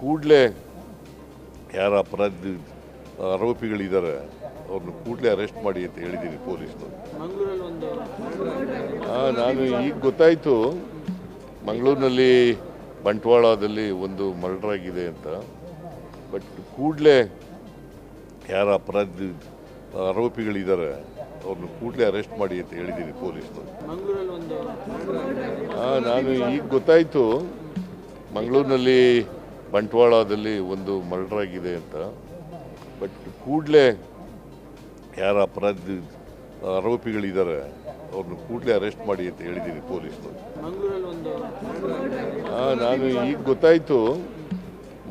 ಕೂಡಲೇ ಯಾರ ಅಪರಾಧ ಆರೋಪಿಗಳಿದ್ದಾರೆ ಅವ್ರನ್ನ ಕೂಡಲೇ ಅರೆಸ್ಟ್ ಮಾಡಿ ಅಂತ ಹೇಳಿದ್ದೀನಿ ಪೊಲೀಸ್ನವರು. ಹಾಂ ನಾನು ಈಗ ಗೊತ್ತಾಯಿತು ಮಂಗಳೂರಿನಲ್ಲಿ ಬಂಟ್ವಾಳದಲ್ಲಿ ಒಂದು ಮರ್ಡರ್ ಆಗಿದೆ ಅಂತ. ಬಟ್ ಕೂಡಲೇ ಯಾರ ಅಪರಾಧ ಆರೋಪಿಗಳಿದ್ದಾರೆ ಅವ್ರನ್ನ ಕೂಡಲೇ ಅರೆಸ್ಟ್ ಮಾಡಿ ಅಂತ ಹೇಳಿದ್ದೀನಿ ಪೊಲೀಸ್ನವರು. ಹಾಂ ನಾನು ಈಗ ಗೊತ್ತಾಯಿತು ಮಂಗಳೂರಿನಲ್ಲಿ ಬಂಟ್ವಾಳದಲ್ಲಿ ಒಂದು ಮರ್ಡರ್ ಆಗಿದೆ ಅಂತ. ಬಟ್ ಕೂಡಲೇ ಯಾರ ಅಪರಾಧಿ ಆರೋಪಿಗಳಿದ್ದಾರೆ ಅವ್ರನ್ನ ಕೂಡಲೇ ಅರೆಸ್ಟ್ ಮಾಡಿ ಅಂತ ಹೇಳಿದ್ದೀನಿ ಪೊಲೀಸರು. ಹಾಂ ನಾನು ಈಗ ಗೊತ್ತಾಯಿತು.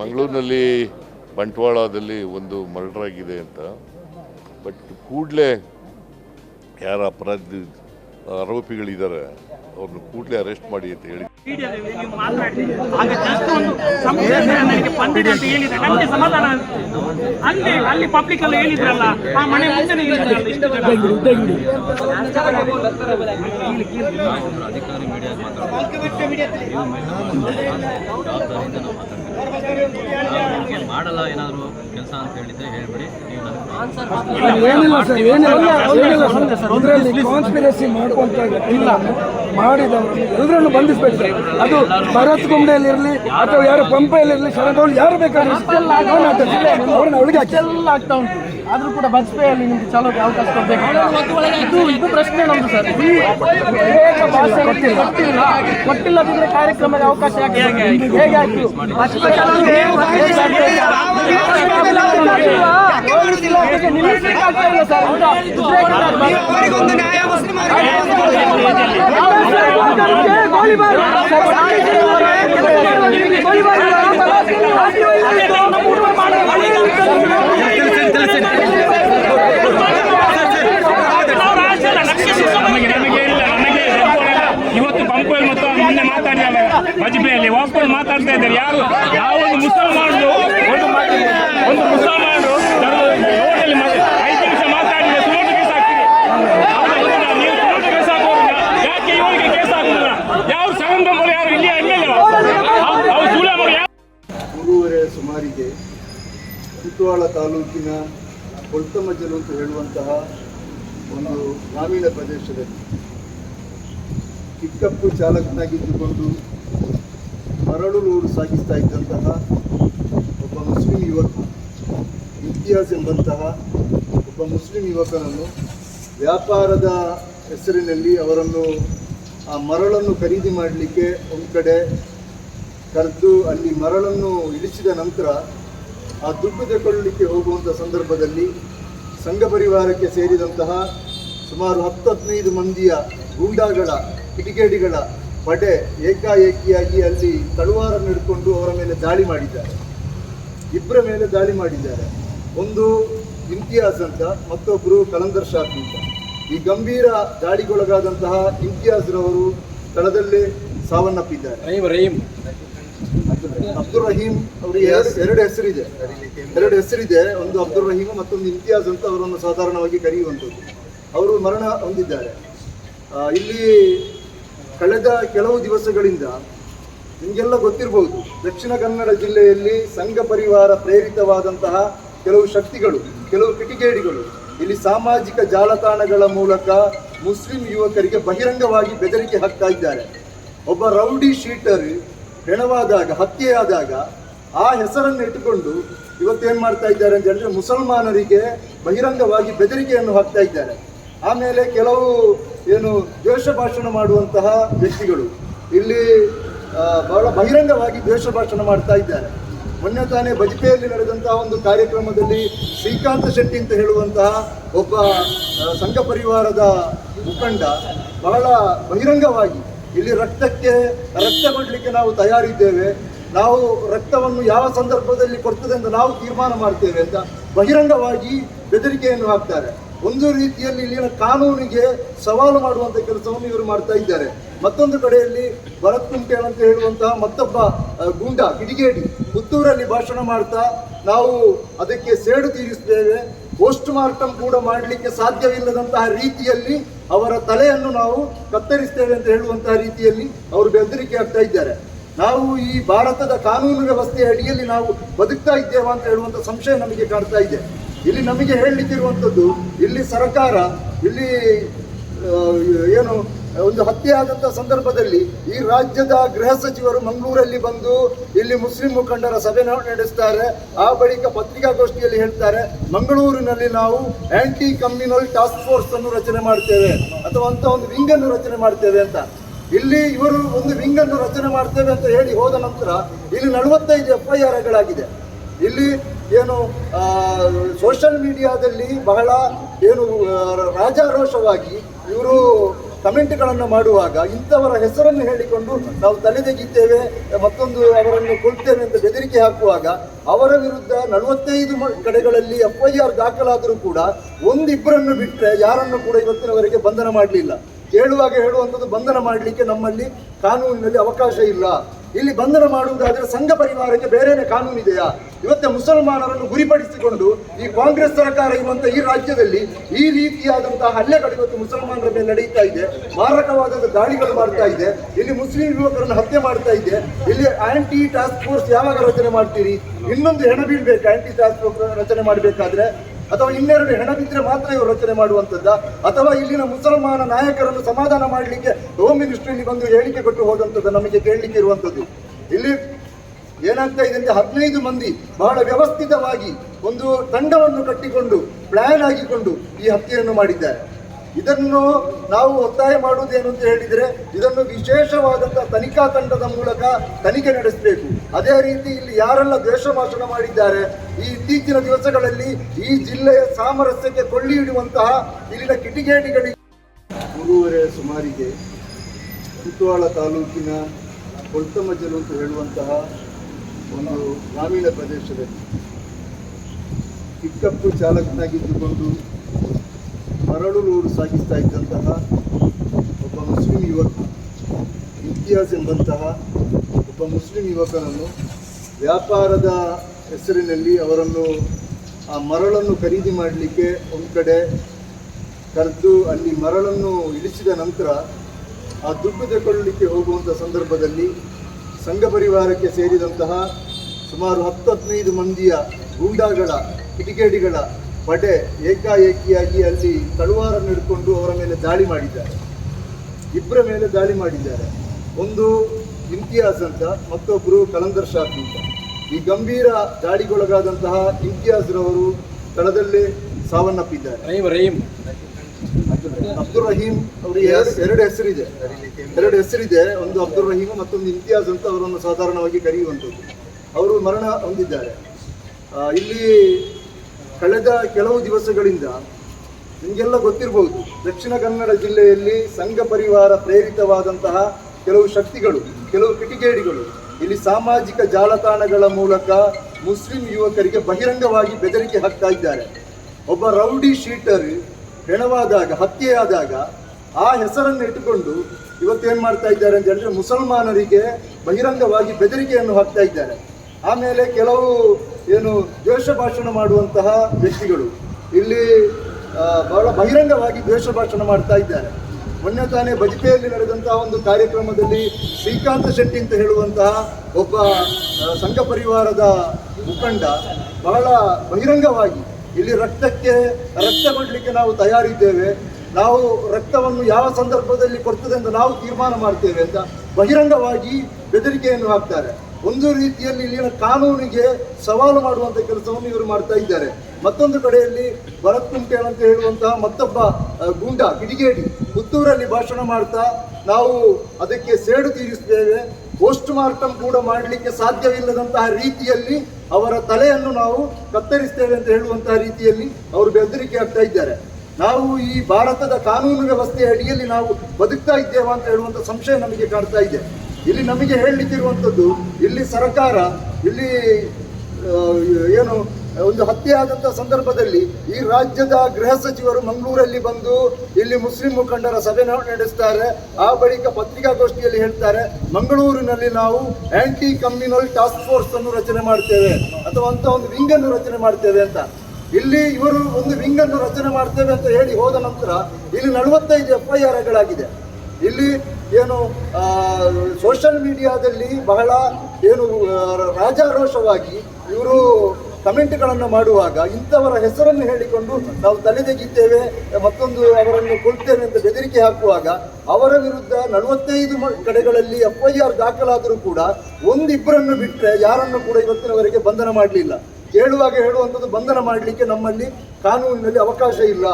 ಮಂಗಳೂರಿನಲ್ಲಿ ಬಂಟ್ವಾಳದಲ್ಲಿ ಒಂದು ಮರ್ಡರ್ ಆಗಿದೆ ಅಂತ. ಬಟ್ ಕೂಡಲೇ ಯಾರ ಅಪರಾಧಿ ಆರೋಪಿಗಳಿದ್ದಾರೆ ಅವ್ರನ್ನ ಕೂಡಲೇ ಅರೆಸ್ಟ್ ಮಾಡಿ ಅಂತ ಹೇಳಿ ಆಗ ಜಸ್ಟ್ ಒಂದು ಸಂಶಯ ನನಗೆ ಬಂದಿದೆ ಅಂತ ಹೇಳಿದ್ರೆ ನಮಗೆ ಸಮಾಧಾನ ಆಗ್ತದೆ. ಅಲ್ಲಿ ಅಲ್ಲಿ ಪಬ್ಲಿಕ್ ಅಲ್ಲಿ ಹೇಳಿದ್ರಲ್ಲ ಆ ಮನೆ ಮುಂದೆ ಹೇಳಿದ್ರಲ್ಲ ಇಷ್ಟು ಜನ. ಮಾಡಲ್ಲ ಏನಾದ್ರು ಕೆಲಸ ಅಂತ ಹೇಳಿದ್ರೆ ಹೇಳ್ಬಿಡಿ. ನೀವು ನನಗೆ ಏನಿಲ್ಲ ಸರ್ ಏನಿಲ್ಲ ಏನಿಲ್ಲ ಸರ್. ಅದರಲ್ಲಿ ಕಾನ್ಸ್ಪಿರಸಿ ಮಾಡುವಂತ ಇಲ್ಲ ಮಾಡಿದವರು. ಎಲ್ಲರನ್ನು ಬಂಧಿಸಬೇಕು ಅದು ಭರತ್ ಕುಂಬೆಯಲ್ಲಿರಲಿ ಅಥವಾ ಯಾರು ಪಂಪೆಯಲ್ಲಿರಲಿ ಶರದೌಲ್ ಯಾರು ಬೇಕಾದ್ರೂ ಅವ್ರನ್ನ ಒಳಗೆ ಎಲ್ಲ ಆಗ್ತಾ ಉಂಟು. ಆದ್ರೂ ಕೂಡ ಬಸ್ಪೇಯಲ್ಲಿ ನಿಮ್ಗೆ ಚಾಲೋಗೆ ಅವಕಾಶ ಕೊಡ್ಬೇಕು. ಇದು ಇದು ಪ್ರಶ್ನೆ ನಮ್ದು ಸರ್. ಕೊಟ್ಟಿಲ್ಲ ಕೊಟ್ಟಿಲ್ಲದಿದ್ರೆ ಕಾರ್ಯಕ್ರಮದ ಅವಕಾಶ ಯಾಕೆ? ಹೇಗೆ ಆಯ್ತು? ಇವತ್ತು ಪಂಪಲ್ಲಿ ಮತ್ತು ಮೊನ್ನೆ ಮಾತಾಡಿಯಲ್ಲ ಮಜ್ಬೆಯಲ್ಲಿ ಒಪ್ಪಲು ಮಾತಾಡ್ತಾ ಇದ್ದಾರೆ ಯಾರು? ಯಾವೊಂದು ಮುಸಲ್ಮಾನರು, ಒಂದು ಒಂದು ಮುಸಲ್ಮಾನರು ಮೂರುವರೆ ಸುಮಾರಿಗೆ ಕುಟ್ವಾಳ ತಾಲೂಕಿನ ಕೊಳ್ತಮಜ್ಜಲು ಅಂತ ಹೇಳುವಂತಹ ಒಂದು ಗ್ರಾಮೀಣ ಪ್ರದೇಶದಲ್ಲಿ ಕಿಕ್ಕಪ್ಪು ಚಾಲಕನಾಗಿದ್ದುಕೊಂಡು ಮರಳು ಲೋಡು ಸಾಗಿಸ್ತಾ ಇದ್ದಂತಹ ಒಬ್ಬ ಮುಸ್ಲಿಂ ಯುವಕ ಇಮ್ತಿಯಾಜ್ ಎಂಬಂತಹ ಒಬ್ಬ ಮುಸ್ಲಿಂ ಯುವಕನನ್ನು ವ್ಯಾಪಾರದ ಹೆಸರಿನಲ್ಲಿ ಅವರನ್ನು ಆ ಮರಳನ್ನು ಖರೀದಿ ಮಾಡಲಿಕ್ಕೆ ಒಂದು ಕಡೆ ಕರೆದು ಅಲ್ಲಿ ಮರಳನ್ನು ಇಳಿಸಿದ ನಂತರ ಆ ದುಡ್ಡು ತಗೊಳ್ಳಲಿಕ್ಕೆ ಹೋಗುವಂಥ ಸಂದರ್ಭದಲ್ಲಿ ಸಂಘ ಪರಿವಾರಕ್ಕೆ ಸೇರಿದಂತಹ ಸುಮಾರು ಹತ್ತು ಹದಿನೈದು ಮಂದಿಯ ಗೂಂಡಾಗಳ ಕಿಟಿಕೇಡಿಗಳ ಪಡೆ ಏಕಾಏಕಿಯಾಗಿ ಅಲ್ಲಿ ತಳುವಾರನ್ನು ಹಿಡ್ಕೊಂಡು ಅವರ ಮೇಲೆ ದಾಳಿ ಮಾಡಿದ್ದಾರೆ. ಇಬ್ಬರ ಮೇಲೆ ದಾಳಿ ಮಾಡಿದ್ದಾರೆ. ಒಂದು ಇಮ್ತಿಯಾಜ್ ಅಂತ ಮತ್ತೊಬ್ಬರು ಕಲಂದರ್ ಶಾಫಿ ಅಂತ. ಈ ಗಂಭೀರ ದಾಳಿಗೊಳಗಾದಂತಹ ಇಮ್ತಿಯಾಜ್ರವರು ಸ್ಥಳದಲ್ಲೇ ಸಾವನ್ನಪ್ಪಿದ್ದಾರೆ. ಅಬ್ದುಲ್ ರಹೀಂ ಅವರಿಗೆ ಎರಡು ಎರಡು ಹೆಸರಿದೆ. ಎರಡು ಹೆಸರಿದೆ ಒಂದು ಅಬ್ದುಲ್ ರಹೀಮ್ ಮತ್ತೊಂದು ಇಮ್ತಿಯಾಜ್ ಅಂತ ಅವರನ್ನು ಸಾಧಾರಣವಾಗಿ ಕರೆಯುವಂಥದ್ದು. ಅವರು ಮರಣ ಹೊಂದಿದ್ದಾರೆ. ಇಲ್ಲಿ ಕಳೆದ ಕೆಲವು ದಿವಸಗಳಿಂದ ನಿಮಗೆಲ್ಲ ಗೊತ್ತಿರಬಹುದು ದಕ್ಷಿಣ ಕನ್ನಡ ಜಿಲ್ಲೆಯಲ್ಲಿ ಸಂಘ ಪರಿವಾರ ಪ್ರೇರಿತವಾದಂತಹ ಕೆಲವು ಶಕ್ತಿಗಳು, ಕೆಲವು ಕಿಟಿಗೇಡಿಗಳು ಇಲ್ಲಿ ಸಾಮಾಜಿಕ ಜಾಲತಾಣಗಳ ಮೂಲಕ ಮುಸ್ಲಿಂ ಯುವಕರಿಗೆ ಬಹಿರಂಗವಾಗಿ ಬೆದರಿಕೆ ಹಾಕ್ತಾ ಇದ್ದಾರೆ. ಒಬ್ಬ ರೌಡಿ ಶೀಟರ್ ಹೆಣವಾದಾಗ, ಹತ್ಯೆಯಾದಾಗ ಆ ಹೆಸರನ್ನು ಇಟ್ಟುಕೊಂಡು ಇವತ್ತೇನು ಮಾಡ್ತಾ ಇದ್ದಾರೆ ಅಂತ ಹೇಳಿದ್ರೆ ಮುಸಲ್ಮಾನರಿಗೆ ಬಹಿರಂಗವಾಗಿ ಬೆದರಿಕೆಯನ್ನು ಹಾಕ್ತಾ ಇದ್ದಾರೆ. ಆಮೇಲೆ ಕೆಲವು ಏನು ದ್ವೇಷ ಭಾಷಣ ಮಾಡುವಂತಹ ವ್ಯಕ್ತಿಗಳು ಇಲ್ಲಿ ಬಹಳ ಬಹಿರಂಗವಾಗಿ ದ್ವೇಷ ಭಾಷಣ ಮಾಡ್ತಾ ಇದ್ದಾರೆ. ಮೊನ್ನೆ ತಾನೇ ಬಜಪೆಯಲ್ಲಿ ನಡೆದಂತಹ ಒಂದು ಕಾರ್ಯಕ್ರಮದಲ್ಲಿ ಶ್ರೀಕಾಂತ ಶೆಟ್ಟಿ ಅಂತ ಹೇಳುವಂತಹ ಒಬ್ಬ ಸಂಘ ಪರಿವಾರದ ಮುಖಂಡ ಬಹಳ ಬಹಿರಂಗವಾಗಿ ಇಲ್ಲಿ ರಕ್ತಕ್ಕೆ ರಕ್ತ ಕೊಡಲಿಕ್ಕೆ ನಾವು ತಯಾರಿದ್ದೇವೆ. ನಾವು ರಕ್ತವನ್ನು ಯಾವ ಸಂದರ್ಭದಲ್ಲಿ ಕೊಡ್ತದೆ ಅಂತ ನಾವು ತೀರ್ಮಾನ ಮಾಡ್ತೇವೆ ಅಂತ ಬಹಿರಂಗವಾಗಿ ಬೆದರಿಕೆಯನ್ನು ಹಾಕ್ತಾರೆ. ಒಂದು ರೀತಿಯಲ್ಲಿ ಇಲ್ಲಿನ ಕಾನೂನಿಗೆ ಸವಾಲು ಮಾಡುವಂಥ ಕೆಲಸವನ್ನು ಇವರು ಮಾಡ್ತಾ ಇದ್ದಾರೆ. ಮತ್ತೊಂದು ಕಡೆಯಲ್ಲಿ ಭರತ್ ಕುಂಟೇಳ್ ಅಂತ ಹೇಳುವಂತಹ ಮತ್ತೊಬ್ಬ ಗುಂಡ ಗೂಂಡ, ಕಿಡಿಗೇಡಿ ಪುತ್ತೂರಲ್ಲಿ ಭಾಷಣ ಮಾಡ್ತಾ ನಾವು ಅದಕ್ಕೆ ಸೇಡು ತೀರಿಸ್ತೇವೆ. ಪೋಸ್ಟ್ ಮಾರ್ಟಮ್ ಕೂಡ ಮಾಡಲಿಕ್ಕೆ ಸಾಧ್ಯವಿಲ್ಲದಂತಹ ರೀತಿಯಲ್ಲಿ ಅವರ ತಲೆಯನ್ನು ನಾವು ಕತ್ತರಿಸ್ತೇವೆ ಅಂತ ಹೇಳುವಂತಹ ರೀತಿಯಲ್ಲಿ ಅವರು ಬೆದರಿಕೆ ಆಗ್ತಾ ಇದ್ದಾರೆ. ನಾವು ಈ ಭಾರತದ ಕಾನೂನು ವ್ಯವಸ್ಥೆಯ ಅಡಿಯಲ್ಲಿ ನಾವು ಬದುಕ್ತಾ ಇದ್ದೇವಾ ಅಂತ ಹೇಳುವಂತ ಸಂಶಯ ನಮಗೆ ಕಾಡ್ತಾ ಇದೆ. ಇಲ್ಲಿ ನಮಗೆ ಹೇಳಲಿಕ್ಕಿರುವಂಥದ್ದು, ಇಲ್ಲಿ ಸರ್ಕಾರ, ಇಲ್ಲಿ ಏನು, ಒಂದು ಹತ್ಯೆ ಸಂದರ್ಭದಲ್ಲಿ ಈ ರಾಜ್ಯದ ಗೃಹ ಸಚಿವರು ಮಂಗಳೂರಲ್ಲಿ ಬಂದು ಇಲ್ಲಿ ಮುಸ್ಲಿಂ ಮುಖಂಡರ ಸಭೆ ನಡೆಸ್ತಾರೆ. ಆ ಬಳಿಕ ಪತ್ರಿಕಾಗೋಷ್ಠಿಯಲ್ಲಿ ಹೇಳ್ತಾರೆ, ಮಂಗಳೂರಿನಲ್ಲಿ ನಾವು ಆಂಟಿ ಕಮ್ಯುನಲ್ ಟಾಸ್ಕ್ ಫೋರ್ಸ್ ಅನ್ನು ರಚನೆ ಮಾಡ್ತೇವೆ ಅಥವಾ ಅಂತ ಒಂದು ವಿಂಗ್ ಅನ್ನು ರಚನೆ ಮಾಡ್ತೇವೆ ಅಂತ. ಇಲ್ಲಿ ಇವರು ಒಂದು ವಿಂಗ್ ಅನ್ನು ರಚನೆ ಮಾಡ್ತೇವೆ ಅಂತ ಹೇಳಿ ಹೋದ ನಂತರ ಇಲ್ಲಿ ನಲವತ್ತೈದು ಎಫ್ ಐ ಇಲ್ಲಿ ಏನು ಸೋಷಲ್ ಮೀಡಿಯಾದಲ್ಲಿ ಬಹಳ ಏನು ರಾಜಾರೋಷವಾಗಿ ಇವರು ಕಮೆಂಟ್ಗಳನ್ನು ಮಾಡುವಾಗ ಇಂಥವರ ಹೆಸರನ್ನು ಹೇಳಿಕೊಂಡು ನಾವು ತಲೆ ತೆಗಿತೇವೆ, ಮತ್ತೊಂದು ಅವರನ್ನು ಕೊಡ್ತೇವೆ ಅಂತ ಬೆದರಿಕೆ ಹಾಕುವಾಗ ಅವರ ವಿರುದ್ಧ ನಲವತ್ತೈದು ಕಡೆಗಳಲ್ಲಿ ಎಫ್ ಐ ಆರ್ ದಾಖಲಾದರೂ ಕೂಡ ಒಂದಿಬ್ಬರನ್ನು ಬಿಟ್ಟರೆ ಯಾರನ್ನು ಕೂಡ ಇವತ್ತಿನವರೆಗೆ ಬಂಧನ ಮಾಡಲಿಲ್ಲ. ಹೇಳುವಾಗ ಹೇಳುವಂಥದ್ದು ಬಂಧನ ಮಾಡಲಿಕ್ಕೆ ನಮ್ಮಲ್ಲಿ ಕಾನೂನಿನಲ್ಲಿ ಅವಕಾಶ ಇಲ್ಲ. ಇಲ್ಲಿ ಬಂಧನ ಮಾಡುವುದಾದರೆ ಸಂಘ ಪರಿವಾರಕ್ಕೆ ಬೇರೆನೇ ಕಾನೂನು ಇದೆಯಾ? ಇವತ್ತೆ ಮುಸಲ್ಮಾನರನ್ನು ಗುರಿಪಡಿಸಿಕೊಂಡು ಈ ಕಾಂಗ್ರೆಸ್ ಸರ್ಕಾರ ಇರುವಂತಹ ಈ ರಾಜ್ಯದಲ್ಲಿ ಈ ರೀತಿಯಾದಂತಹ ಹಲ್ಲೆಗಳು ಇವತ್ತು ಮುಸಲ್ಮಾನರ ಮೇಲೆ ನಡೆಯುತ್ತಾ ಇದೆ. ಮಾರಕವಾದ ದಾಳಿಗಳು ಮಾಡ್ತಾ ಇದೆ. ಇಲ್ಲಿ ಮುಸ್ಲಿಂ ಯುವಕರನ್ನು ಹತ್ಯೆ ಮಾಡ್ತಾ ಇದೆ. ಇಲ್ಲಿ ಆಂಟಿ ಟಾಸ್ಕ್ ಫೋರ್ಸ್ ಯಾವಾಗ ರಚನೆ ಮಾಡ್ತೀರಿ? ಇನ್ನೊಂದು ಹೆಣ ಬೀಳ್ಬೇಕು ಆಂಟಿ ಟಾಸ್ಕ್ ಫೋರ್ಸ್ ರಚನೆ ಮಾಡಬೇಕಾದ್ರೆ ಅಥವಾ ಇನ್ನೆರಡು ಹೆಣ ಬಿದ್ದರೆ ಮಾತ್ರ ಇವರು ರಚನೆ ಮಾಡುವಂಥದ್ದ, ಅಥವಾ ಇಲ್ಲಿನ ಮುಸಲ್ಮಾನ ನಾಯಕರನ್ನು ಸಮಾಧಾನ ಮಾಡಲಿಕ್ಕೆ ಹೋಮ್ ಮಿನಿಸ್ಟ್ರಿಯಲ್ಲಿ ಬಂದು ಹೇಳಿಕೆ ಕೊಟ್ಟು ಹೋದಂಥದ್ದು ನಮಗೆ ಕೇಳಲಿಕ್ಕೆ ಇರುವಂಥದ್ದು. ಇಲ್ಲಿ ಏನಾಗ್ತಾ ಇದೆ ಅಂದರೆ ಹದಿನೈದು ಮಂದಿ ಬಹಳ ವ್ಯವಸ್ಥಿತವಾಗಿ ಒಂದು ತಂಡವನ್ನು ಕಟ್ಟಿಕೊಂಡು ಪ್ಲಾನ್ ಆಗಿಕೊಂಡು ಈ ಹತ್ಯೆಯನ್ನು ಮಾಡಿದ್ದಾರೆ. ಇದನ್ನು ನಾವು ಒತ್ತಾಯ ಮಾಡುವುದೇನು ಅಂತ ಹೇಳಿದರೆ, ಇದನ್ನು ವಿಶೇಷವಾದಂಥ ತನಿಖಾ ತಂಡದ ಮೂಲಕ ತನಿಖೆ ನಡೆಸಬೇಕು. ಅದೇ ರೀತಿ ಇಲ್ಲಿ ಯಾರೆಲ್ಲ ದ್ವೇಷ ಭಾಷಣ ಮಾಡಿದ್ದಾರೆ, ಈ ಇತ್ತೀಚಿನ ದಿವಸಗಳಲ್ಲಿ ಈ ಜಿಲ್ಲೆಯ ಸಾಮರಸ್ಯಕ್ಕೆ ಕೊಳ್ಳಿ ಇಡುವಂತಹ ಇಲ್ಲಿನ ಕಿಟಿಗೇಡಿಗಳಿಗೆ ಮೂರುವರೆ ಸುಮಾರಿಗೆ ಕುಂತವಾಳ ತಾಲೂಕಿನ ಕೊಳ್ತಮಜ್ಜಲು ಅಂತ ಹೇಳುವಂತಹ ಒಂದು ಗ್ರಾಮೀಣ ಪ್ರದೇಶದಲ್ಲಿ ಪಿಕಪ್ ಚಾಲಕನಾಗಿದ್ದುಕೊಂಡು ಮರಳು ನೂರು ಸಾಗಿಸ್ತಾ ಇದ್ದಂತಹ ಒಬ್ಬ ಮುಸ್ಲಿಂ ಯುವಕ, ಇಮ್ತಿಯಾಜ್ ಎಂಬಂತಹ ಒಬ್ಬ ಮುಸ್ಲಿಂ ಯುವಕನನ್ನು ವ್ಯಾಪಾರದ ಹೆಸರಿನಲ್ಲಿ ಅವರನ್ನು ಆ ಮರಳನ್ನು ಖರೀದಿ ಮಾಡಲಿಕ್ಕೆ ಒಂದು ಕಡೆ ಕರೆದು ಅಲ್ಲಿ ಮರಳನ್ನು ಇಳಿಸಿದ ನಂತರ ಆ ದುಡ್ಡು ತಗೊಳ್ಳಲಿಕ್ಕೆ ಹೋಗುವಂಥ ಸಂದರ್ಭದಲ್ಲಿ ಸಂಘ ಪರಿವಾರಕ್ಕೆ ಸೇರಿದಂತಹ ಸುಮಾರು ಹತ್ತು ಹದಿನೈದು ಮಂದಿಯ ಗೂಂಡಾಗಳ, ಕಿಡಿಗೇಡಿಗಳ ಪಡೆ ಏಕಾಏಕಿಯಾಗಿ ಅಲ್ಲಿ ತಳುವಾರನ್ನು ಹಿಡ್ಕೊಂಡು ಅವರ ಮೇಲೆ ದಾಳಿ ಮಾಡಿದ್ದಾರೆ. ಇಬ್ಬರ ಮೇಲೆ ದಾಳಿ ಮಾಡಿದ್ದಾರೆ. ಒಂದು ಇಮ್ತಿಯಾಜ್ ಅಂತ ಮತ್ತೊಬ್ಬರು ಕಲಂದರ್ ಶಾಫಿ ಅಂತ. ಈ ಗಂಭೀರ ದಾಳಿಗೊಳಗಾದಂತಹ ಇಮ್ತಿಯಾಸ್ರವರು ಸ್ಥಳದಲ್ಲೇ ಸಾವನ್ನಪ್ಪಿದ್ದಾರೆ. ಅಬ್ದುಲ್ ರಹೀಂ ಅವರಿಗೆ ಎರಡು- ಎರಡು ಹೆಸರಿದೆ. ಎರಡು ಹೆಸರಿದೆ ಒಂದು ಅಬ್ದುಲ್ ರಹೀಮ್ ಮತ್ತೊಂದು ಇಮ್ತಿಯಾಸ್ ಅಂತ ಅವರನ್ನು ಸಾಧಾರಣವಾಗಿ ಕರೆಯುವಂಥದ್ದು. ಅವರು ಮರಣ ಹೊಂದಿದ್ದಾರೆ. ಇಲ್ಲಿ ಕಳೆದ ಕೆಲವು ದಿವಸಗಳಿಂದ ನಿಮಗೆಲ್ಲ ಗೊತ್ತಿರಬಹುದು ದಕ್ಷಿಣ ಕನ್ನಡ ಜಿಲ್ಲೆಯಲ್ಲಿ ಸಂಘ ಪರಿವಾರ ಪ್ರೇರಿತವಾದಂತಹ ಕೆಲವು ಶಕ್ತಿಗಳು, ಕೆಲವು ಕಿಟಿಗೇಡಿಗಳು ಇಲ್ಲಿ ಸಾಮಾಜಿಕ ಜಾಲತಾಣಗಳ ಮೂಲಕ ಮುಸ್ಲಿಂ ಯುವಕರಿಗೆ ಬಹಿರಂಗವಾಗಿ ಬೆದರಿಕೆ ಹಾಕ್ತಾ ಇದ್ದಾರೆ. ಒಬ್ಬ ರೌಡಿ ಶೀಟರ್ ಹೆಣವಾದಾಗ, ಹತ್ಯೆಯಾದಾಗ ಆ ಹೆಸರನ್ನು ಇಟ್ಟುಕೊಂಡು ಇವತ್ತೇನು ಮಾಡ್ತಾ ಇದ್ದಾರೆ ಅಂತ ಹೇಳಿದ್ರೆ ಮುಸಲ್ಮಾನರಿಗೆ ಬಹಿರಂಗವಾಗಿ ಬೆದರಿಕೆಯನ್ನು ಹಾಕ್ತಾ ಇದ್ದಾರೆ. ಆಮೇಲೆ ಕೆಲವು ಏನು ದ್ವೇಷ ಭಾಷಣ ಮಾಡುವಂತಹ ವ್ಯಕ್ತಿಗಳು. ಇಲ್ಲಿ ಬಹಳ ಬಹಿರಂಗವಾಗಿ ದ್ವೇಷ ಭಾಷಣ ಮಾಡ್ತಾ ಇದ್ದಾರೆ. ಮೊನ್ನೆ ತಾನೇ ಬಜ್ಪೆಯಲ್ಲಿ ನಡೆದಂತಹ ಒಂದು ಕಾರ್ಯಕ್ರಮದಲ್ಲಿ ಶ್ರೀಕಾಂತ ಶೆಟ್ಟಿ ಅಂತ ಹೇಳುವಂತಹ ಒಬ್ಬ ಸಂಘ ಪರಿವಾರದ ಮುಖಂಡ ಬಹಳ ಬಹಿರಂಗವಾಗಿ ಇಲ್ಲಿ ರಕ್ತಕ್ಕೆ, ರಕ್ತ ಕೊಡಲಿಕ್ಕೆ ನಾವು ತಯಾರಿದ್ದೇವೆ. ನಾವು ರಕ್ತವನ್ನು ಯಾವ ಸಂದರ್ಭದಲ್ಲಿ ಕೊಡ್ತದೆ ಅಂತ ನಾವು ತೀರ್ಮಾನ ಮಾಡ್ತೇವೆ ಅಂತ ಬಹಿರಂಗವಾಗಿ ಬೆದರಿಕೆಯನ್ನು ಹಾಕ್ತಾರೆ. ಒಂದು ರೀತಿಯಲ್ಲಿ ಇಲ್ಲಿನ ಕಾನೂನಿಗೆ ಸವಾಲು ಮಾಡುವಂಥ ಕೆಲಸವನ್ನು ಇವರು ಮಾಡ್ತಾ ಇದ್ದಾರೆ. ಮತ್ತೊಂದು ಕಡೆಯಲ್ಲಿ ಭರತ್ ಕುಂಟೇಳ್ ಅಂತ ಹೇಳುವಂತಹ ಮತ್ತೊಬ್ಬ ಗುಂಡ ಗೂಂಡ, ಕಿಡಿಗೇಡಿ, ಪುತ್ತೂರಲ್ಲಿ ಭಾಷಣ ಮಾಡ್ತಾ ನಾವು ಅದಕ್ಕೆ ಸೇಡು ತೀರಿಸ್ತೇವೆ. ಪೋಸ್ಟ್ ಮಾರ್ಟಮ್ ಕೂಡ ಮಾಡಲಿಕ್ಕೆ ಸಾಧ್ಯವಿಲ್ಲದಂತಹ ರೀತಿಯಲ್ಲಿ ಅವರ ತಲೆಯನ್ನು ನಾವು ಕತ್ತರಿಸ್ತೇವೆ ಅಂತ ಹೇಳುವಂತಹ ರೀತಿಯಲ್ಲಿ ಅವರು ಬೆದರಿಕೆ ಆಗ್ತಾ ಇದ್ದಾರೆ. ನಾವು ಈ ಭಾರತದ ಕಾನೂನು ವ್ಯವಸ್ಥೆಯ ಅಡಿಯಲ್ಲಿ ನಾವು ಬದುಕ್ತಾ ಇದ್ದೇವಾ ಅಂತ ಹೇಳುವಂಥ ಸಂಶಯ ನಮಗೆ ಕಾಣ್ತಾ ಇದೆ. ಇಲ್ಲಿ ನಮಗೆ ಹೇಳಲಿಕ್ಕಿರುವಂಥದ್ದು, ಇಲ್ಲಿ ಸರ್ಕಾರ, ಇಲ್ಲಿ ಏನು, ಒಂದು ಹತ್ಯೆ ಸಂದರ್ಭದಲ್ಲಿ ಈ ರಾಜ್ಯದ ಗೃಹ ಸಚಿವರು ಮಂಗಳೂರಲ್ಲಿ ಬಂದು ಇಲ್ಲಿ ಮುಸ್ಲಿಂ ಮುಖಂಡರ ಸಭೆ ನಡೆಸ್ತಾರೆ. ಆ ಬಳಿಕ ಪತ್ರಿಕಾಗೋಷ್ಠಿಯಲ್ಲಿ ಹೇಳ್ತಾರೆ, ಮಂಗಳೂರಿನಲ್ಲಿ ನಾವು ಆ್ಯಂಟಿ ಕಮ್ಯುನಲ್ ಟಾಸ್ಕ್ ಫೋರ್ಸ್ ಅನ್ನು ರಚನೆ ಮಾಡ್ತೇವೆ ಅಥವಾ ಅಂತ ಒಂದು ವಿಂಗ್ ಅನ್ನು ರಚನೆ ಮಾಡ್ತೇವೆ ಅಂತ. ಇಲ್ಲಿ ಇವರು ಒಂದು ವಿಂಗ್ ಅನ್ನು ರಚನೆ ಮಾಡ್ತೇವೆ ಅಂತ ಹೇಳಿ ಹೋದ ನಂತರ ಇಲ್ಲಿ ನಲವತ್ತೈದು ಎಫ್ ಐ ಆರ್ಗಳಾಗಿದೆ ಇಲ್ಲಿ ಏನು ಸೋಷಲ್ ಮೀಡಿಯಾದಲ್ಲಿ ಬಹಳ ಏನು ರಾಜಾರೋಷವಾಗಿ ಇವರು ಕಮೆಂಟ್ಗಳನ್ನು ಮಾಡುವಾಗ ಇಂಥವರ ಹೆಸರನ್ನು ಹೇಳಿಕೊಂಡು ನಾವು ತಲೆದೆಗಿದ್ದೇವೆ ಮತ್ತೊಂದು ಅವರನ್ನು ಕೊಡ್ತೇವೆ ಅಂತ ಬೆದರಿಕೆ ಹಾಕುವಾಗ ಅವರ ವಿರುದ್ಧ ನಲವತ್ತೈದು ಕಡೆಗಳಲ್ಲಿ ಎಫ್ ಐ ಆರ್ ದಾಖಲಾದರೂ ಕೂಡ ಒಂದಿಬ್ಬರನ್ನು ಬಿಟ್ಟರೆ ಯಾರನ್ನು ಕೂಡ ಇವತ್ತಿನವರೆಗೆ ಬಂಧನ ಮಾಡಲಿಲ್ಲ. ಹೇಳುವಾಗ ಹೇಳುವಂಥದ್ದು ಬಂಧನ ಮಾಡಲಿಕ್ಕೆ ನಮ್ಮಲ್ಲಿ ಕಾನೂನಿನಲ್ಲಿ ಅವಕಾಶ ಇಲ್ಲ.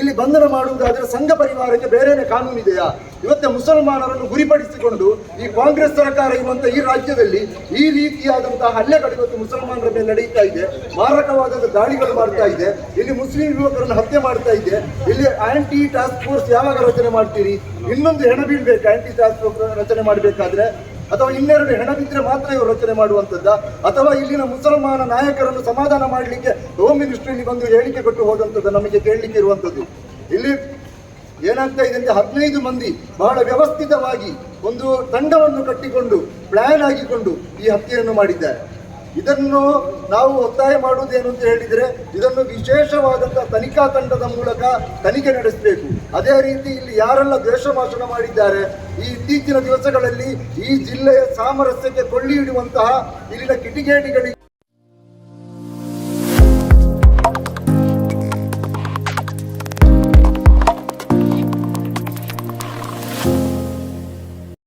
ಇಲ್ಲಿ ಬಂಧನ ಮಾಡುವುದಾದರೆ ಸಂಘ ಪರಿವಾರಕ್ಕೆ ಬೇರೆನೇ ಕಾನೂನಿದೆಯಾ ಇವತ್ತೆ ಮುಸಲ್ಮಾನರನ್ನು ಗುರಿಪಡಿಸಿಕೊಂಡು ಈ ಕಾಂಗ್ರೆಸ್ ಸರ್ಕಾರ ಇರುವಂತಹ ಈ ರಾಜ್ಯದಲ್ಲಿ ಈ ರೀತಿಯಾದಂತಹ ಹಲ್ಲೆಗಳು ಇವತ್ತು ಮುಸಲ್ಮಾನರ ಮೇಲೆ ನಡೆಯುತ್ತಾ ಇದೆ. ಮಾರಕವಾದ ದಾಳಿಗಳು ಮಾಡ್ತಾ ಇದೆ. ಇಲ್ಲಿ ಮುಸ್ಲಿಂ ಯುವಕರನ್ನು ಹತ್ಯೆ ಮಾಡ್ತಾ ಇದೆ. ಇಲ್ಲಿ ಆಂಟಿ ಟಾಸ್ಕ್ ಫೋರ್ಸ್ ಯಾವಾಗ ರಚನೆ ಮಾಡ್ತೀರಿ? ಇನ್ನೊಂದು ಹೆಣ ಬೀಳ್ಬೇಕು ಆಂಟಿ ಟಾಸ್ಕ್ ಫೋರ್ಸ್ ರಚನೆ ಮಾಡಬೇಕಾದ್ರೆ ಅಥವಾ ಇನ್ನೆರಡು ಹೆಣ ಬಿದ್ದರೆ ಮಾತ್ರ ಇವರು ರಚನೆ ಮಾಡುವಂಥದ್ದ? ಅಥವಾ ಇಲ್ಲಿನ ಮುಸಲ್ಮಾನ ನಾಯಕರನ್ನು ಸಮಾಧಾನ ಮಾಡಲಿಕ್ಕೆ ಹೋಮ್ ಮಿನಿಸ್ಟ್ರಿಯಲ್ಲಿ ಬಂದು ಹೇಳಿಕೆ ಕೊಟ್ಟು ಹೋದಂಥದ್ದು ನಮಗೆ ಕೇಳಲಿಕ್ಕೆ ಇರುವಂಥದ್ದು. ಇಲ್ಲಿ ಏನಾಗ್ತಾ ಇದೆ ಅಂದರೆ ಹದಿನೈದು ಮಂದಿ ಬಹಳ ವ್ಯವಸ್ಥಿತವಾಗಿ ಒಂದು ತಂಡವನ್ನು ಕಟ್ಟಿಕೊಂಡು ಪ್ಲಾನ್ ಆಗಿಕೊಂಡು ಈ ಹತ್ಯೆಯನ್ನು ಮಾಡಿದ್ದಾರೆ. ಇದನ್ನು ನಾವು ಒತ್ತಾಯ ಮಾಡುವುದೇನು ಅಂತ ಹೇಳಿದರೆ, ಇದನ್ನು ವಿಶೇಷವಾದಂಥ ತನಿಖಾ ತಂಡದ ಮೂಲಕ ತನಿಖೆ ನಡೆಸಬೇಕು. ಅದೇ ರೀತಿ ಇಲ್ಲಿ ಯಾರೆಲ್ಲ ದ್ವೇಷ ಭಾಷಣ ಮಾಡಿದ್ದಾರೆ, ಈ ಇತ್ತೀಚಿನ ದಿವಸಗಳಲ್ಲಿ ಈ ಜಿಲ್ಲೆಯ ಸಾಮರಸ್ಯಕ್ಕೆ ಕೊಳ್ಳಿ ಇಡುವಂತಹ ಇಲ್ಲಿನ ಕಿಟಿಗೇಡಿಗಳಿಗೆ